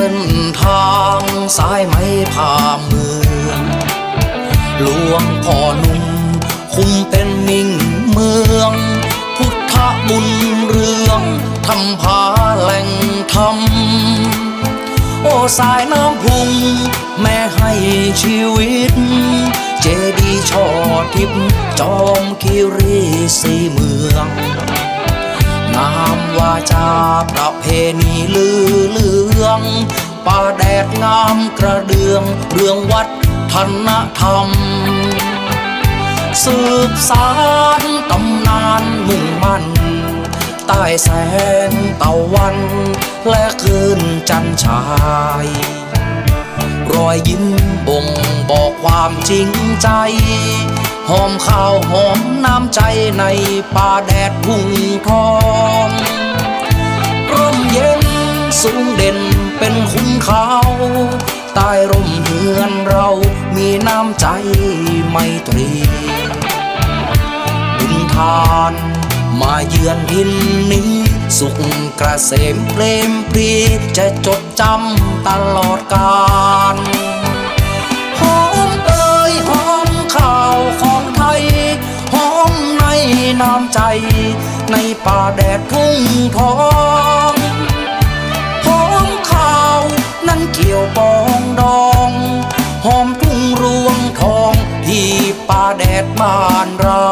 เส้นทางสายไม้พาเมืองหลวงพ่อนุ่มคุ้มเป็นมิ่งเมือง พุทธบุญเรืองทำพาแหล่งทำโอ้สายน้ำพุง แม่ให้ชีวิต เจดีช่อทิพจอมคิรีสีเมือง นามว่าจาประเพณีลือ องป่าแดดงามกระเดืองเรื่องวัฒนธรรม สืบสารตำนานมุ่งมั่นใต้แสงตะวัน และคืนจันทร์ฉายรอยยิ้มบ่งบอกความจริงใจหอมข้าวหอมน้ำใจในป่าแดดพุ่งทองร่มเย็นสูงเด่น เป็นคุ้นเขาใต้ร่มเฮือนเรามีน้ำใจไมตรีบุญทานมาเยือนทินนี้ สุขกระเสมเปลมปรีจะจดจำตลอดกาลหอมเอ่ยหอมข่าวของไทยหอมในน้ำใจ ในป่าแดดทุ่งทอง ปองดองหอมทุ่งรวงทองที่ป่าแดดบ้านเรา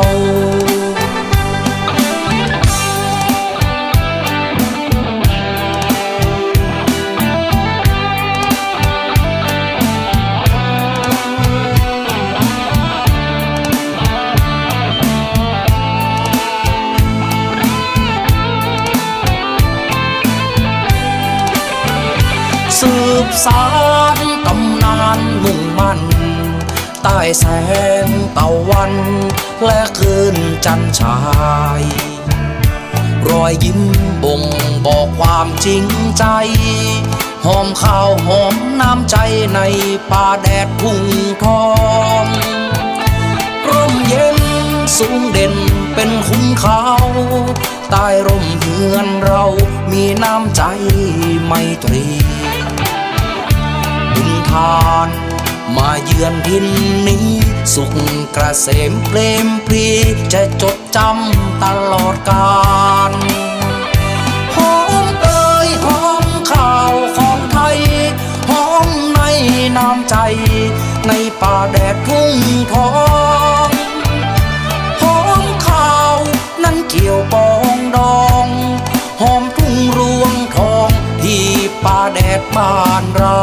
สืบสารตำนานมุ่งมั่น ใต้แสงตะวัน และคืนจันทร์ฉาย รอยยิ้มบ่งบอกความจริงใจ หอมข้าวหอมน้ำใจในป่าแดดทุ่งทองร่มเย็นสูงเด่นเป็นคุ้นเขาใต้ร่มเฮือนเรามีน้ำใจไมตรี มาเยือนทินนี้ สุขกระเสมเปลมปรีจะจดจำตลอดกาลหอมเอ่ยหอมข้าวของไทยหอมในน้ำใจ ในป่าแดดทุ่งทองหอมข้าวนั้นเกี่ยวปองดองหอมทุ่งรวงทองที่ป่าแดดบ้านเรา